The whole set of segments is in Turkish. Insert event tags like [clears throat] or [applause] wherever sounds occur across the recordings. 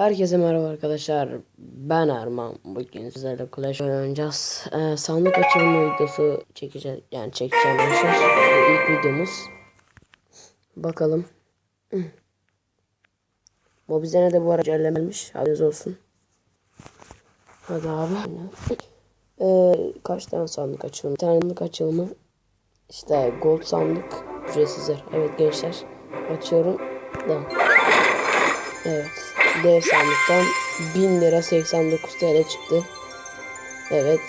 Herkese merhaba arkadaşlar. Ben Erman. Bugün sizlerle Clash oynayacağız. Ee, sandık açılma videosu çekeceğiz. Yani çekeceğim arkadaşlar. Bu ilk videomuz. Bakalım. Bu bize de bu arada ellemelmiş. Haberiniz olsun. Hadi abi. Ee, kaç tane sandık açılımı? Bir tane sandık açılımı. İşte gold sandık. Ücretsizler. Evet gençler. Açıyorum. Da. Evet. Dev sandıktan 1000 lira 89 TL çıktı. Evet.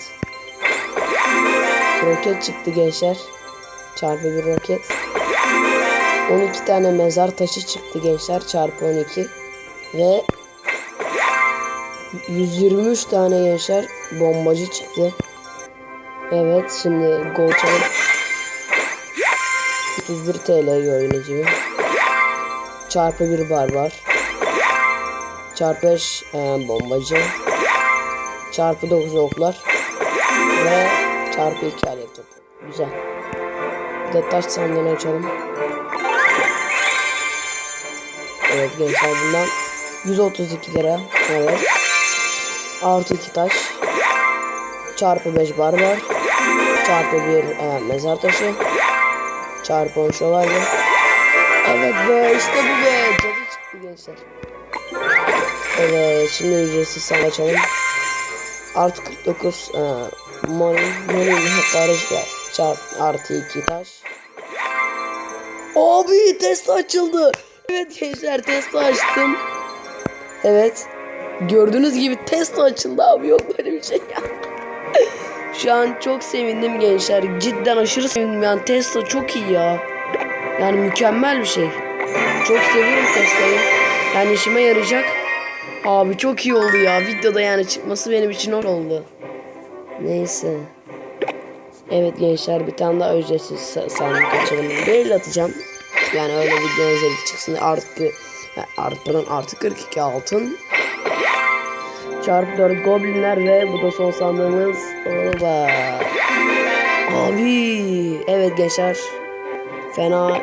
Roket çıktı gençler. Çarpı bir roket. 12 tane mezar taşı çıktı gençler. Çarpı 12. Ve 123 tane gençler bombacı çıktı. Evet şimdi gol çalıp 31 TL gördüğünüz gibi. Çarpı bir barbar. Çarpı 5 e, bombacı. Çarpı 9 oklar. Ve çarpı 2 alev topu. Güzel. Bir de taş sandığını açalım. Evet gençler bundan 132 lira. Evet. Artı 2 taş. Çarpı 5 barbar. Çarpı 1 e, mezar taşı. Çarpı 10 şövalye. Evet be işte bu be. Cadı çıktı gençler. Evet şimdi ücretsiz sana açalım. Artı 49 e, Monin Monin barajlar çarp artı 2 taş. Abi test açıldı. Evet gençler test açtım. Evet. Gördüğünüz gibi test açıldı abi yok böyle bir şey ya. [laughs] Şu an çok sevindim gençler. Cidden aşırı sevindim yani Tesla çok iyi ya. Yani mükemmel bir şey. Çok seviyorum Tesla'yı. Yani işime yarayacak. Abi çok iyi oldu ya. Videoda yani çıkması benim için hoş oldu. Neyse. Evet gençler bir tane daha ücretsiz sa- sandık açalım. Böyle atacağım. Yani öyle video özellik çıksın. Artık artmadan artık 42 altın. Çarpı 4 goblinler ve bu da son sandığımız. Oba. Abi. Evet gençler. Fena.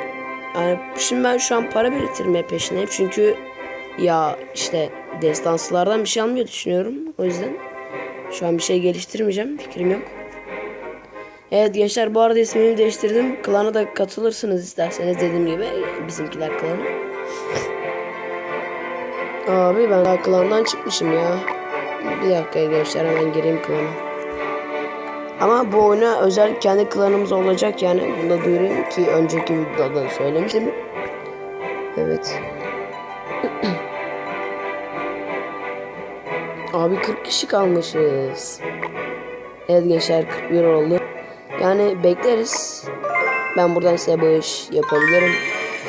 Yani şimdi ben şu an para biriktirme peşindeyim. Çünkü ya işte destansılardan bir şey almıyor düşünüyorum. O yüzden şu an bir şey geliştirmeyeceğim. Fikrim yok. Evet gençler bu arada ismimi değiştirdim. Klana da katılırsınız isterseniz dediğim gibi. Bizimkiler klanı. Abi ben daha klandan çıkmışım ya. Bir dakika gençler hemen gireyim klana. Ama bu oyuna özel kendi klanımız olacak yani. Bunu da duyurayım ki önceki videoda da söylemiştim. Evet. Abi 40 kişi kalmışız. Evet gençler 41 oldu. Yani bekleriz. Ben buradan size bağış yapabilirim.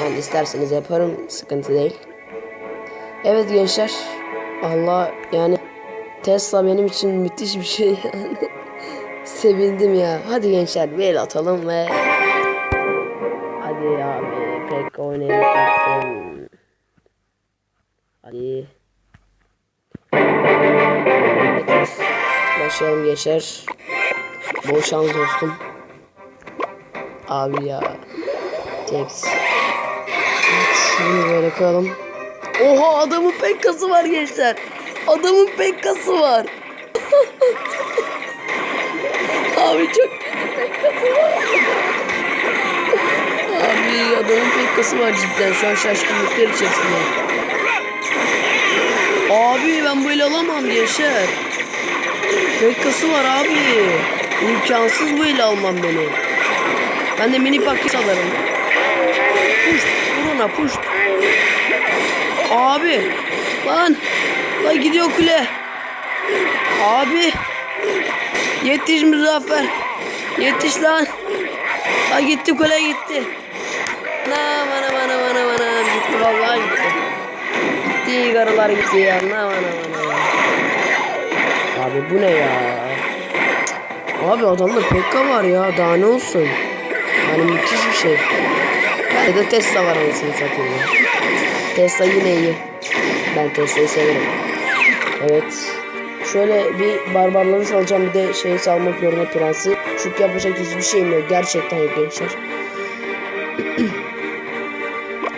Yani isterseniz yaparım. Sıkıntı değil. Evet gençler. Allah yani Tesla benim için müthiş bir şey yani. [laughs] Sevindim ya. Hadi gençler bir el atalım ve Hadi abi pek oynayamazsın. Hadi. Başlayalım gençler. Bol dostum. Abi ya. Tex. Şimdi böyle koyalım. Oha adamın pekkası var gençler. Adamın pekkası var. [laughs] Abi çok kötü pekkası var. Abi adamın pekkası var cidden. Şu an şaşkınlıklar içerisinde. Abi ben böyle alamam gençler. Pekkası var abi. İmkansız böyle almam beni. Ben de mini paket alırım. Puşt. Vur ona puşt. Abi. Lan. Lan gidiyor kule. Abi. Yetiş Muzaffer. Yetiş lan. Lan gitti kule gitti. Na bana bana bana bana gitti vallahi gitti. Gitti karılar gitti ya. Na bana bana. Abi bu ne ya? Abi adamda pekka var ya. Daha ne olsun? Yani müthiş bir şey. Ya da Tesla var anasını satayım ya. Tesla yine iyi. Ben Tesla'yı severim. Evet. Şöyle bir barbarları salacağım bir de şeyi salmak zorunda prensi. Çünkü yapacak hiçbir şeyim yok. Gerçekten yok gençler. [clears throat]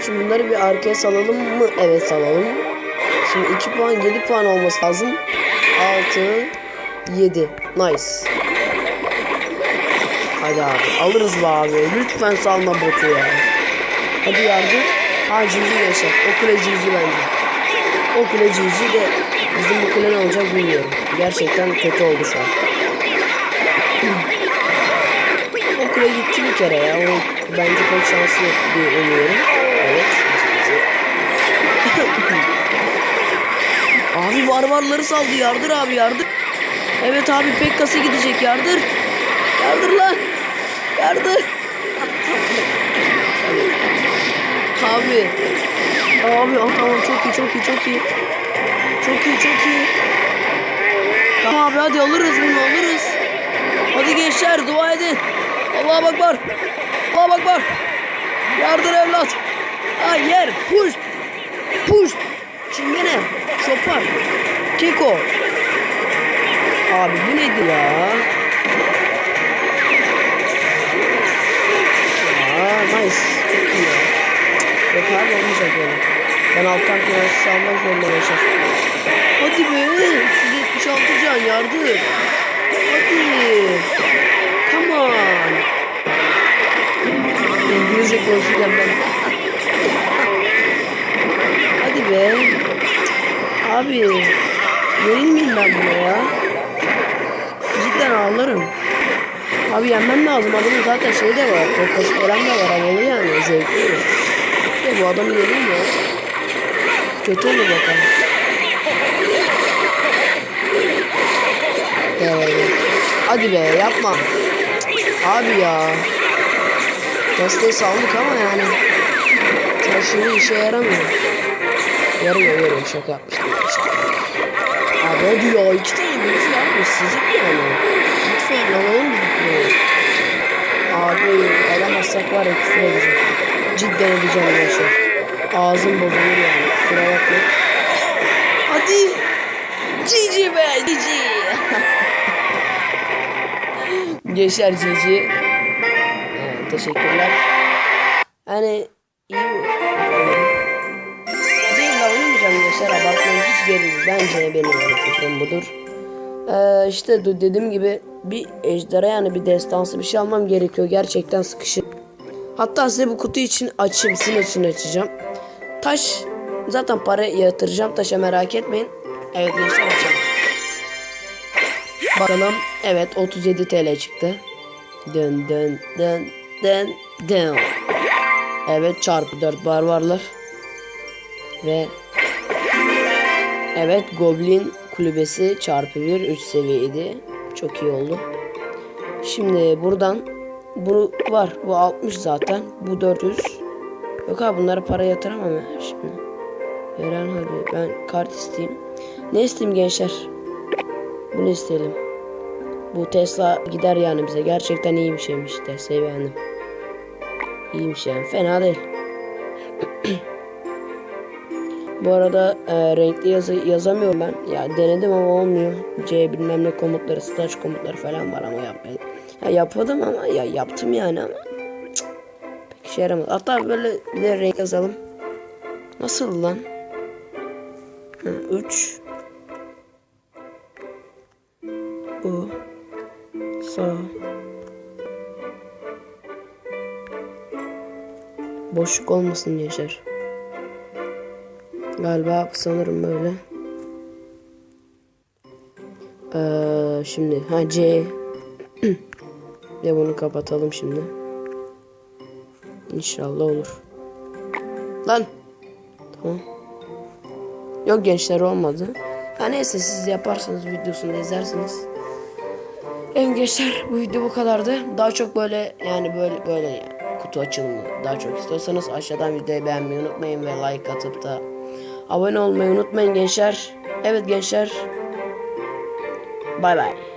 Şimdi bunları bir arkaya salalım mı? Evet salalım. Şimdi 2 puan 7 puan olması lazım. 6 7. Nice. Hadi abi alırız be abi. Lütfen salma botu ya. Hadi yardım. Ha cici yaşa. O kule cici bence. O kule cici de bizim bu kule ne olacak bilmiyorum. Gerçekten kötü oldu şu an. O kule gitti bir kere ya. O bence pek şanslı bir umuyorum. Evet. Abi barbarları saldı yardır abi yardır. Evet abi Pekkas'a gidecek yardır. Yardır lan. Yardır. abi. Abi ah, tamam çok iyi çok iyi çok iyi. Çok iyi çok iyi. Tamam abi hadi alırız bunu alırız. Hadi gençler dua edin. Allah'a bak var. Allah'a bak var. Yardır evlat. Ha yer. Push. Push. Çingene. Şopar. Keko. Abi bu neydi ya? Aa nice. Çok iyi. Yok abi olmayacak böyle. Ben alttan prenses almak zorunda yaşar. Hadi be. 176 can yardır. Hadi. Come on. İngilizce konuşurken ben. Hadi be. Abi. Yenilmeyeyim ben buna ya. Cidden ağlarım. Abi yenmem lazım. Adamın zaten şey de var. Korkuşu falan da var. Havalı yani. Zevkli. De bu adamı yeneyim ya. Kötü olur bakalım. Evet. Hadi be yapma. Abi ya. Desteği saldık ama yani. Şimdi işe yaramıyor. Yarıyor yarıyor şaka yapmıştım. Hadi ya iki şey yapmış sizin yani. Lütfen alalım kuleyi. Abi alamazsak var ya küfür edeceğim. Cidden edeceğim şey. Ağzım bozulur yani kusura bakma. Hadi. Cici be cici. [laughs] Gençler cici. Evet, teşekkürler. Hani iyi gençler abartmayın hiç gelin. Bence benim fikrim budur. Ee, işte dediğim gibi bir ejderha yani bir destansı bir şey almam gerekiyor. Gerçekten sıkışık. Hatta size bu kutu için açayım. Sizin için açacağım. Taş zaten para yatıracağım. Taşa merak etmeyin. Evet gençler açalım. Bakalım. Evet 37 TL çıktı. Dön dön dön dön dön. Evet çarpı 4 barbarlar. Ve Evet Goblin kulübesi çarpı 1 3 seviyeydi. Çok iyi oldu. Şimdi buradan bu var. Bu 60 zaten. Bu 400. Yok abi bunlara para yatıramam ya şimdi. Eren hadi ben kart isteyeyim. Ne isteyeyim gençler? Bunu isteyelim. Bu Tesla gider yani bize. Gerçekten iyi bir şeymiş. Tesla'yı beğendim. İyiymiş yani. Fena değil. Bu arada e, renkli yazı yazamıyorum ben. Ya denedim ama olmuyor. C bilmem ne komutları, slash komutları falan var ama yapmayın. Ya yapmadım ama ya yaptım yani ama cık, pek işe yaramadı. Hatta böyle bir renk yazalım. Nasıl lan? 3 Bu Sağ Boşluk olmasın Yaşar. Galiba sanırım böyle. Ee, şimdi ha C [clears throat] ve bunu kapatalım şimdi. İnşallah olur. Lan. Tamam. Yok gençler olmadı. Ha neyse siz yaparsınız videosunu izlersiniz. Evet gençler bu video bu kadardı. Daha çok böyle yani böyle böyle yani kutu açılımı daha çok istiyorsanız aşağıdan videoyu beğenmeyi unutmayın ve like atıp da abone olmayı unutmayın gençler. Evet gençler. Bay bay.